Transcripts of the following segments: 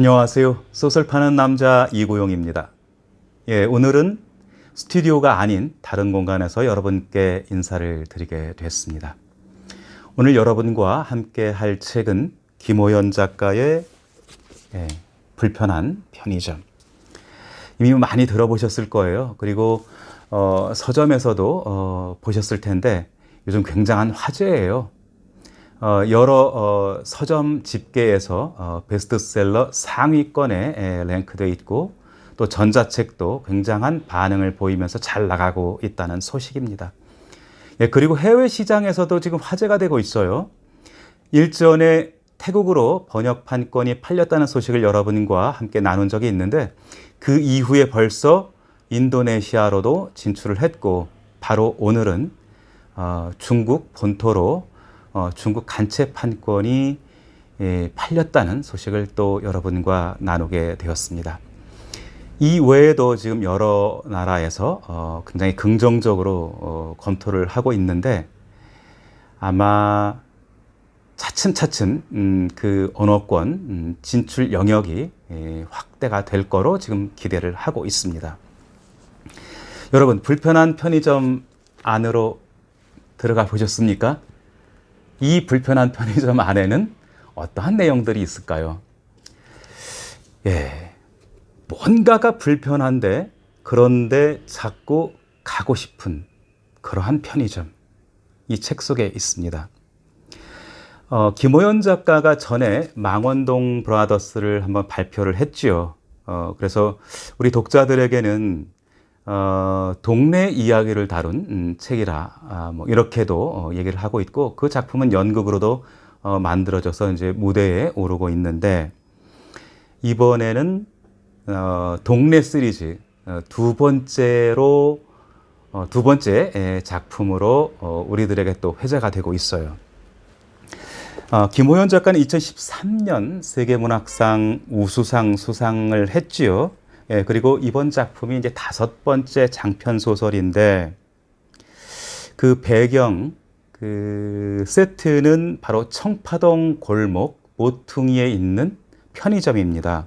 안녕하세요. 소설 파는 남자 이고용입니다. 예, 오늘은 스튜디오가 아닌 다른 공간에서 여러분께 인사를 드리게 됐습니다. 오늘 여러분과 함께 할 책은 김호연 작가의 예, 불편한 편의점. 이미 많이 들어보셨을 거예요. 그리고 어, 서점에서도 어, 보셨을 텐데 요즘 굉장한 화제예요. 어, 여러 어, 서점 집계에서 어, 베스트셀러 상위권에 에, 랭크되어 있고 또 전자책도 굉장한 반응을 보이면서 잘 나가고 있다는 소식입니다. 예, 그리고 해외 시장에서도 지금 화제가 되고 있어요. 일전에 태국으로 번역판 권이 팔렸다는 소식을 여러분과 함께 나눈 적이 있는데 그 이후에 벌써 인도네시아로도 진출을 했고 바로 오늘은 어, 중국 본토로 어, 중국 간체 판권이 예, 팔렸다는 소식을 또 여러분과 나누게 되었습니다. 이 외에도 지금 여러 나라에서 어, 굉장히 긍정적으로 어, 검토를 하고 있는데 아마 차츰차츰 음, 그 언어권 음, 진출 영역이 예, 확대가 될 거로 지금 기대를 하고 있습니다. 여러분 불편한 편의점 안으로 들어가 보셨습니까? 이 불편한 편의점 안에는 어떠한 내용들이 있을까요? 예. 뭔가가 불편한데 그런데 자꾸 가고 싶은 그러한 편의점. 이 책 속에 있습니다. 어, 김호연 작가가 전에 망원동 브라더스를 한번 발표를 했지요. 어, 그래서 우리 독자들에게는 어, 동네 이야기를 다룬 음, 책이라 아, 뭐 이렇게도 어, 얘기를 하고 있고 그 작품은 연극으로도 어, 만들어져서 이제 무대에 오르고 있는데 이번에는 어, 동네 시리즈 어, 두 번째로 어, 두 번째 에, 작품으로 어, 우리들에게 또 회자가 되고 있어요. 어, 김호연 작가는 2013년 세계문학상 우수상 수상을 했지요. 예, 그리고 이번 작품이 이제 다섯 번째 장편 소설인데 그 배경 그 세트는 바로 청파동 골목 모퉁이에 있는 편의점입니다.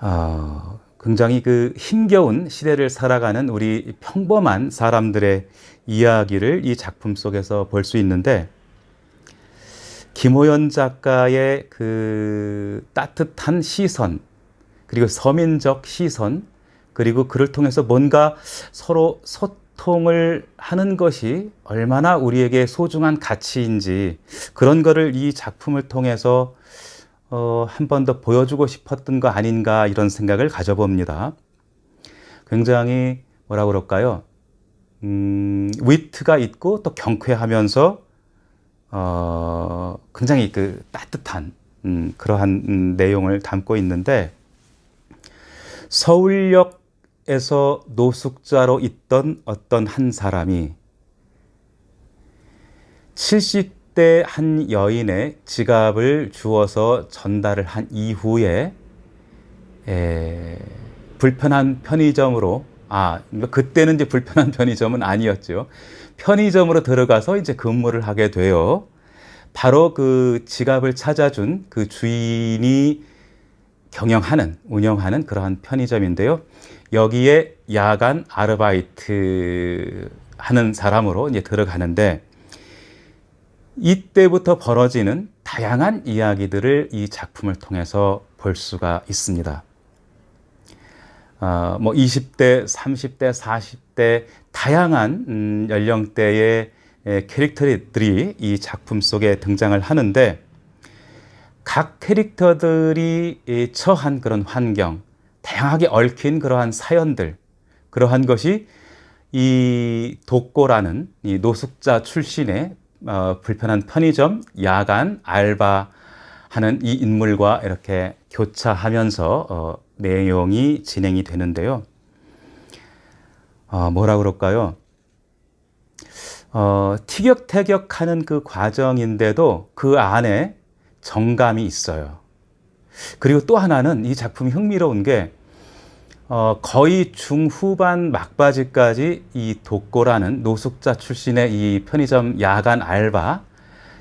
어, 굉장히 그 힘겨운 시대를 살아가는 우리 평범한 사람들의 이야기를 이 작품 속에서 볼 수 있는데 김호연 작가의 그 따뜻한 시선 그리고 서민적 시선 그리고 그를 통해서 뭔가 서로 소통을 하는 것이 얼마나 우리에게 소중한 가치인지 그런 거를 이 작품을 통해서 어, 한 번 더 보여주고 싶었던 거 아닌가 이런 생각을 가져봅니다. 굉장히 뭐라 그럴까요? 음, 위트가 있고 또 경쾌하면서 어, 굉장히 그 따뜻한 음, 그러한 음, 내용을 담고 있는데 서울역에서 노숙자로 있던 어떤 한 사람이 70대 한 여인의 지갑을 주어서 전달을 한 이후에 에, 불편한 편의점으로 아 그때는 이제 불편한 편의점은 아니었죠. 편의점으로 들어가서 이제 근무를 하게 돼요. 바로 그 지갑을 찾아준 그 주인이 경영하는, 운영하는 그러한 편의점인데요. 여기에 야간 아르바이트 하는 사람으로 이제 들어가는데 이때부터 벌어지는 다양한 이야기들을 이 작품을 통해서 볼 수가 있습니다. 어, 뭐 20대, 30대, 40대 다양한 음, 연령대의 캐릭터들이 이 작품 속에 등장을 하는데 각 캐릭터들이 처한 그런 환경, 다양하게 얽힌 그러한 사연들, 그러한 것이 이 독고라는 이 노숙자 출신의 어, 불편한 편의점 야간 알바 하는 이 인물과 이렇게 교차하면서 어, 내용이 진행이 되는데요. 어, 뭐라 그럴까요? 어, 티격태격하는 그 과정인데도 그 안에 정감이 있어요. 그리고 또 하나는 이 작품이 흥미로운 게 어, 거의 중후반 막바지까지 이 독고라는 노숙자 출신의 이 편의점 야간 알바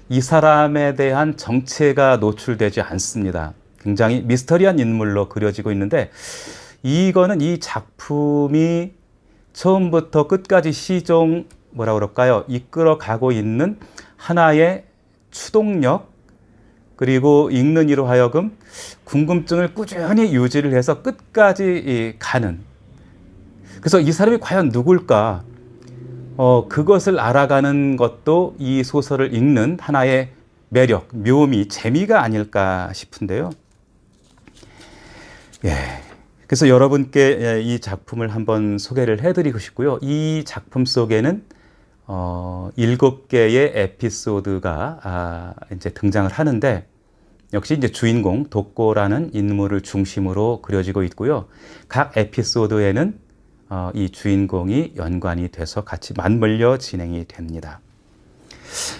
이 사람에 대한 정체가 노출되지 않습니다. 굉장히 미스터리한 인물로 그려지고 있는데 이거는 이 작품이 처음부터 끝까지 시종 뭐라 그럴까요? 이끌어 가고 있는 하나의 추동력 그리고 읽는 이로 하여금 궁금증을 꾸준히 유지를 해서 끝까지 이 가는 그래서 이 사람이 과연 누굴까? 어, 그것을 알아가는 것도 이 소설을 읽는 하나의 매력, 묘미, 재미가 아닐까 싶은데요. 예. 그래서 여러분께 예, 이 작품을 한번 소개를 해드리고 싶고요. 이 작품 속에는 어, 일곱 개의 에피소드가 아, 이제 등장을 하는데 역시 이제 주인공 독고라는 인물을 중심으로 그려지고 있고요. 각 에피소드에는 어, 이 주인공이 연관이 돼서 같이 맞물려 진행이 됩니다.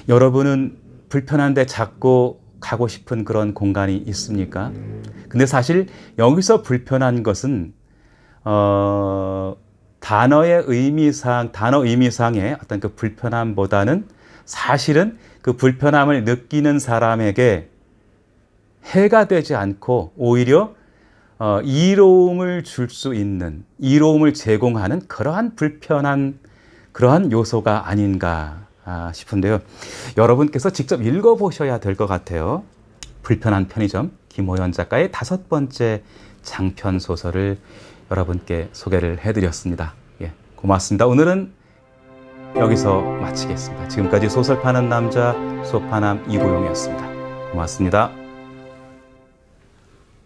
여러분은 불편한데 자꾸 가고 싶은 그런 공간이 있습니까? 근데 사실 여기서 불편한 것은 어, 단어의 의미상 단어 의미상의 어떤 그 불편함보다는 사실은 그 불편함을 느끼는 사람에게 해가 되지 않고 오히려 어, 이로움을 줄 수 있는 이로움을 제공하는 그러한 불편한 그러한 요소가 아닌가 아, 싶은데요. 여러분께서 직접 읽어보셔야 될 것 같아요. 불편한 편의점 김호연 작가의 다섯 번째 장편 소설을 여러분께 소개를 해드렸습니다. 예, 고맙습니다. 오늘은 여기서 마치겠습니다. 지금까지 소설 파는 남자 소파남 이고용이었습니다. 고맙습니다.